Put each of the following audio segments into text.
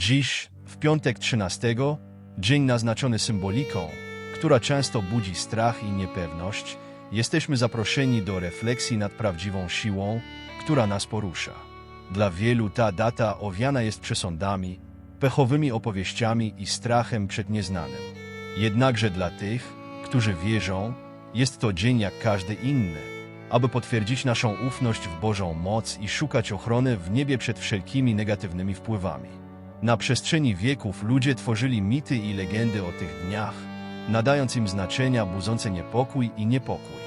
Dziś, w piątek 13, dzień naznaczony symboliką, która często budzi strach i niepewność, jesteśmy zaproszeni do refleksji nad prawdziwą siłą, która nas porusza. Dla wielu ta data owiana jest przesądami, pechowymi opowieściami i strachem przed nieznanym. Jednakże dla tych, którzy wierzą, jest to dzień jak każdy inny, aby potwierdzić naszą ufność w Bożą moc i szukać ochrony w niebie przed wszelkimi negatywnymi wpływami. Na przestrzeni wieków ludzie tworzyli mity i legendy o tych dniach, nadając im znaczenia budzące niepokój i niepokój.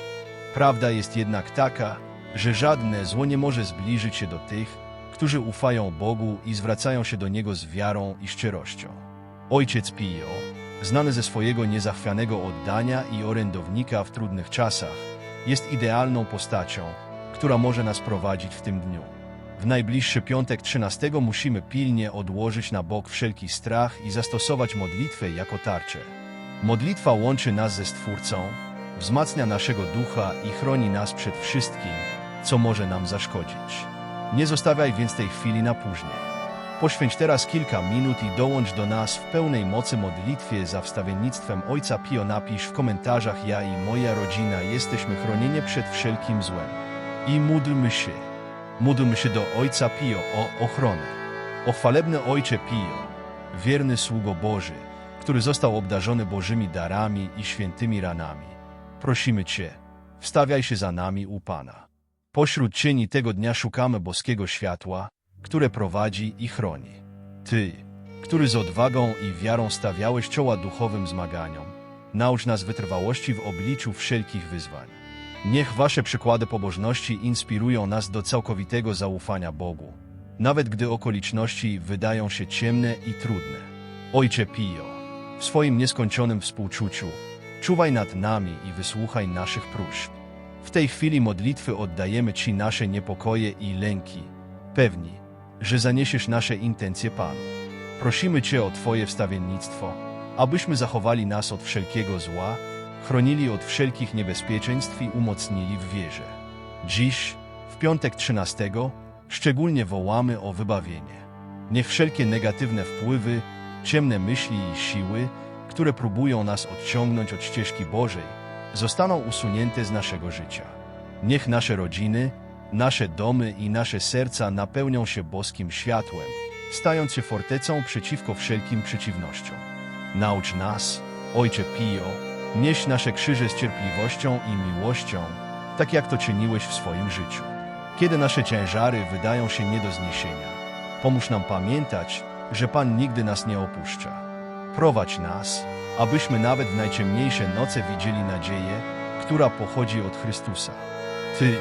Prawda jest jednak taka, że żadne zło nie może zbliżyć się do tych, którzy ufają Bogu i zwracają się do Niego z wiarą i szczerością. Ojciec Pio, znany ze swojego niezachwianego oddania i orędownika w trudnych czasach, jest idealną postacią, która może nas prowadzić w tym dniu. W najbliższy piątek 13 musimy pilnie odłożyć na bok wszelki strach i zastosować modlitwę jako tarczę. Modlitwa łączy nas ze Stwórcą, wzmacnia naszego ducha i chroni nas przed wszystkim, co może nam zaszkodzić. Nie zostawiaj więc tej chwili na później. Poświęć teraz kilka minut i dołącz do nas w pełnej mocy modlitwie za wstawiennictwem Ojca Pio. Napisz w komentarzach ja i moja rodzina jesteśmy chronieni przed wszelkim złem. I módlmy się. Módlmy się do Ojca Pio o ochronę. O chwalebny Ojcze Pio, wierny sługo Boży, który został obdarzony Bożymi darami i świętymi ranami. Prosimy Cię, wstawiaj się za nami u Pana. Pośród cieni tego dnia szukamy boskiego światła, które prowadzi i chroni. Ty, który z odwagą i wiarą stawiałeś czoła duchowym zmaganiom, naucz nas wytrwałości w obliczu wszelkich wyzwań. Niech Wasze przykłady pobożności inspirują nas do całkowitego zaufania Bogu, nawet gdy okoliczności wydają się ciemne i trudne. Ojcze Pio, w swoim nieskończonym współczuciu, czuwaj nad nami i wysłuchaj naszych próśb. W tej chwili modlitwy oddajemy Ci nasze niepokoje i lęki, pewni, że zaniesiesz nasze intencje Panu. Prosimy Cię o Twoje wstawiennictwo, abyśmy zachowali nas od wszelkiego zła, chronili od wszelkich niebezpieczeństw i umocnili w wierze. Dziś, w piątek 13, szczególnie wołamy o wybawienie. Niech wszelkie negatywne wpływy, ciemne myśli i siły, które próbują nas odciągnąć od ścieżki Bożej, zostaną usunięte z naszego życia. Niech nasze rodziny, nasze domy i nasze serca napełnią się boskim światłem, stając się fortecą przeciwko wszelkim przeciwnościom. Naucz nas, Ojcze Pio, nieść nasze krzyże z cierpliwością i miłością, tak jak to czyniłeś w swoim życiu. Kiedy nasze ciężary wydają się nie do zniesienia, pomóż nam pamiętać, że Pan nigdy nas nie opuszcza. Prowadź nas, abyśmy nawet w najciemniejsze noce widzieli nadzieję, która pochodzi od Chrystusa. Ty,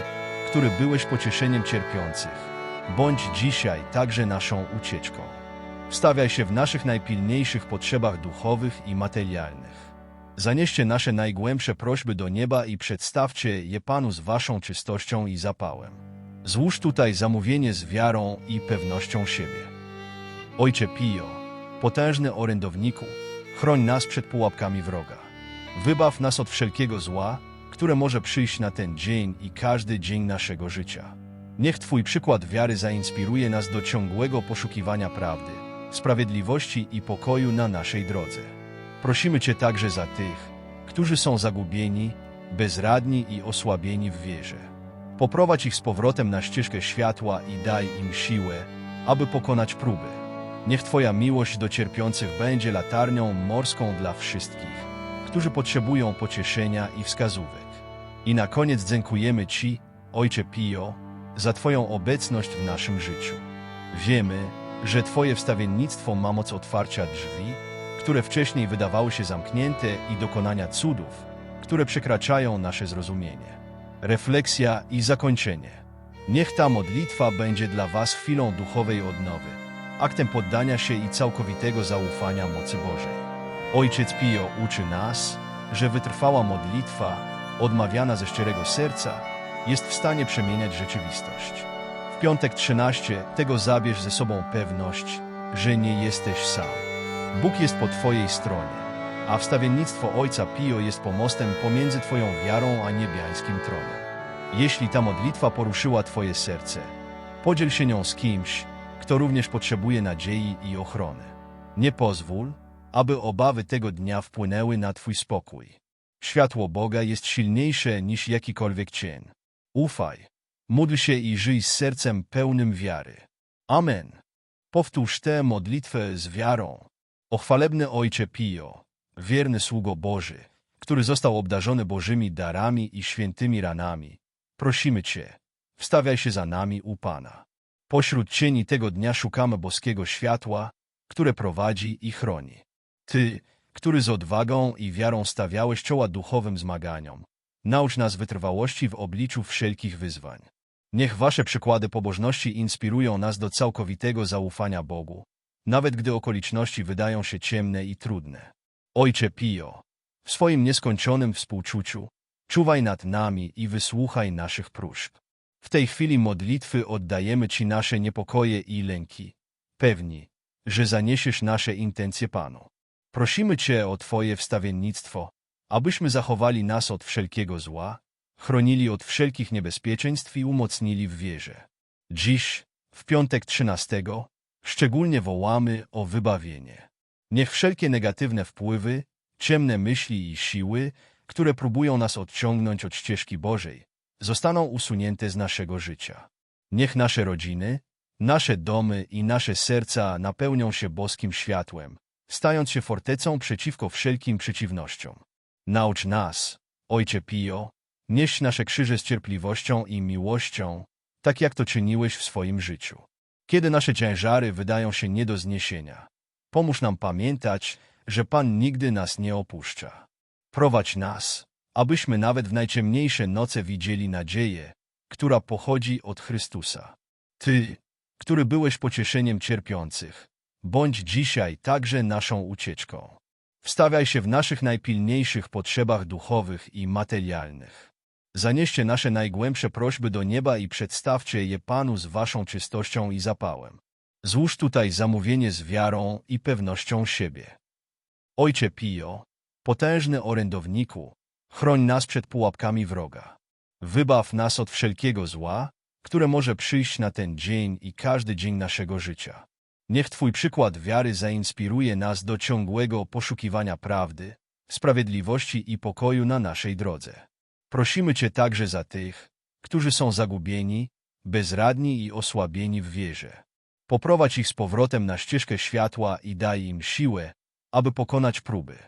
który byłeś pocieszeniem cierpiących, bądź dzisiaj także naszą ucieczką. Wstawiaj się w naszych najpilniejszych potrzebach duchowych i materialnych. Zanieście nasze najgłębsze prośby do nieba i przedstawcie je Panu z waszą czystością i zapałem. Złóż tutaj zamówienie z wiarą i pewnością siebie. Ojcze Pio, potężny orędowniku, chroń nas przed pułapkami wroga. Wybaw nas od wszelkiego zła, które może przyjść na ten dzień i każdy dzień naszego życia. Niech Twój przykład wiary zainspiruje nas do ciągłego poszukiwania prawdy, sprawiedliwości i pokoju na naszej drodze. Prosimy Cię także za tych, którzy są zagubieni, bezradni i osłabieni w wierze. Poprowadź ich z powrotem na ścieżkę światła i daj im siłę, aby pokonać próby. Niech Twoja miłość do cierpiących będzie latarnią morską dla wszystkich, którzy potrzebują pocieszenia i wskazówek. I na koniec dziękujemy Ci, Ojcze Pio, za Twoją obecność w naszym życiu. Wiemy, że Twoje wstawiennictwo ma moc otwarcia drzwi, które wcześniej wydawały się zamknięte i dokonania cudów, które przekraczają nasze zrozumienie. Refleksja i zakończenie. Niech ta modlitwa będzie dla Was chwilą duchowej odnowy, aktem poddania się i całkowitego zaufania mocy Bożej. Ojciec Pio uczy nas, że wytrwała modlitwa, odmawiana ze szczerego serca, jest w stanie przemieniać rzeczywistość. W piątek 13 tego zabierz ze sobą pewność, że nie jesteś sam. Bóg jest po Twojej stronie, a wstawiennictwo Ojca Pio jest pomostem pomiędzy Twoją wiarą a niebiańskim tronem. Jeśli ta modlitwa poruszyła Twoje serce, podziel się nią z kimś, kto również potrzebuje nadziei i ochrony. Nie pozwól, aby obawy tego dnia wpłynęły na Twój spokój. Światło Boga jest silniejsze niż jakikolwiek cień. Ufaj, módl się i żyj z sercem pełnym wiary. Amen. Powtórz tę modlitwę z wiarą. O chwalebny Ojcze Pio, wierny sługo Boży, który został obdarzony Bożymi darami i świętymi ranami, prosimy Cię, wstawiaj się za nami u Pana. Pośród cieni tego dnia szukamy boskiego światła, które prowadzi i chroni. Ty, który z odwagą i wiarą stawiałeś czoła duchowym zmaganiom, naucz nas wytrwałości w obliczu wszelkich wyzwań. Niech Wasze przykłady pobożności inspirują nas do całkowitego zaufania Bogu, nawet gdy okoliczności wydają się ciemne i trudne. Ojcze Pio, w swoim nieskończonym współczuciu, czuwaj nad nami i wysłuchaj naszych próśb. W tej chwili modlitwy oddajemy Ci nasze niepokoje i lęki, pewni, że zaniesiesz nasze intencje Panu. Prosimy Cię o Twoje wstawiennictwo, abyśmy zachowali nas od wszelkiego zła, chronili od wszelkich niebezpieczeństw i umocnili w wierze. Dziś, w piątek trzynastego, szczególnie wołamy o wybawienie. Niech wszelkie negatywne wpływy, ciemne myśli i siły, które próbują nas odciągnąć od ścieżki Bożej, zostaną usunięte z naszego życia. Niech nasze rodziny, nasze domy i nasze serca napełnią się boskim światłem, stając się fortecą przeciwko wszelkim przeciwnościom. Naucz nas, Ojcze Pio, nieść nasze krzyże z cierpliwością i miłością, tak jak to czyniłeś w swoim życiu. Kiedy nasze ciężary wydają się nie do zniesienia, pomóż nam pamiętać, że Pan nigdy nas nie opuszcza. Prowadź nas, abyśmy nawet w najciemniejsze noce widzieli nadzieję, która pochodzi od Chrystusa. Ty, który byłeś pocieszeniem cierpiących, bądź dzisiaj także naszą ucieczką. Wstawiaj się w naszych najpilniejszych potrzebach duchowych i materialnych. Zanieście nasze najgłębsze prośby do nieba i przedstawcie je Panu z waszą czystością i zapałem. Złóż tutaj zamówienie z wiarą i pewnością siebie. Ojcze Pio, potężny orędowniku, chroń nas przed pułapkami wroga. Wybaw nas od wszelkiego zła, które może przyjść na ten dzień i każdy dzień naszego życia. Niech Twój przykład wiary zainspiruje nas do ciągłego poszukiwania prawdy, sprawiedliwości i pokoju na naszej drodze. Prosimy Cię także za tych, którzy są zagubieni, bezradni i osłabieni w wierze. Poprowadź ich z powrotem na ścieżkę światła i daj im siłę, aby pokonać próby.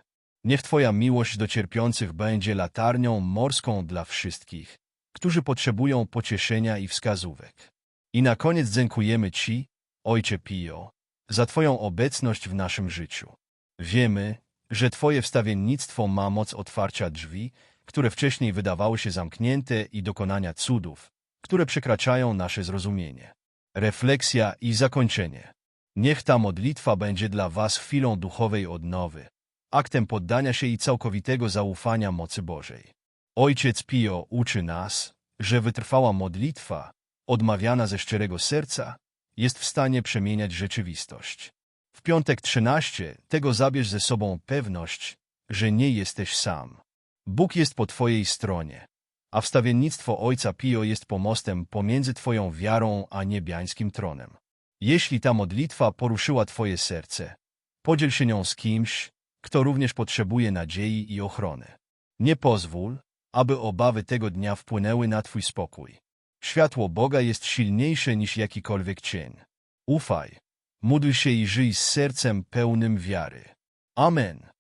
Niech Twoja miłość do cierpiących będzie latarnią morską dla wszystkich, którzy potrzebują pocieszenia i wskazówek. I na koniec dziękujemy Ci, Ojcze Pio, za Twoją obecność w naszym życiu. Wiemy, że Twoje wstawiennictwo ma moc otwarcia drzwi, które wcześniej wydawały się zamknięte i dokonania cudów, które przekraczają nasze zrozumienie. Refleksja i zakończenie. Niech ta modlitwa będzie dla Was chwilą duchowej odnowy, aktem poddania się i całkowitego zaufania mocy Bożej. Ojciec Pio uczy nas, że wytrwała modlitwa, odmawiana ze szczerego serca, jest w stanie przemieniać rzeczywistość. W piątek 13 tego zabierz ze sobą pewność, że nie jesteś sam. Bóg jest po Twojej stronie, a wstawiennictwo Ojca Pio jest pomostem pomiędzy Twoją wiarą a niebiańskim tronem. Jeśli ta modlitwa poruszyła Twoje serce, podziel się nią z kimś, kto również potrzebuje nadziei i ochrony. Nie pozwól, aby obawy tego dnia wpłynęły na Twój spokój. Światło Boga jest silniejsze niż jakikolwiek cień. Ufaj, módl się i żyj z sercem pełnym wiary. Amen.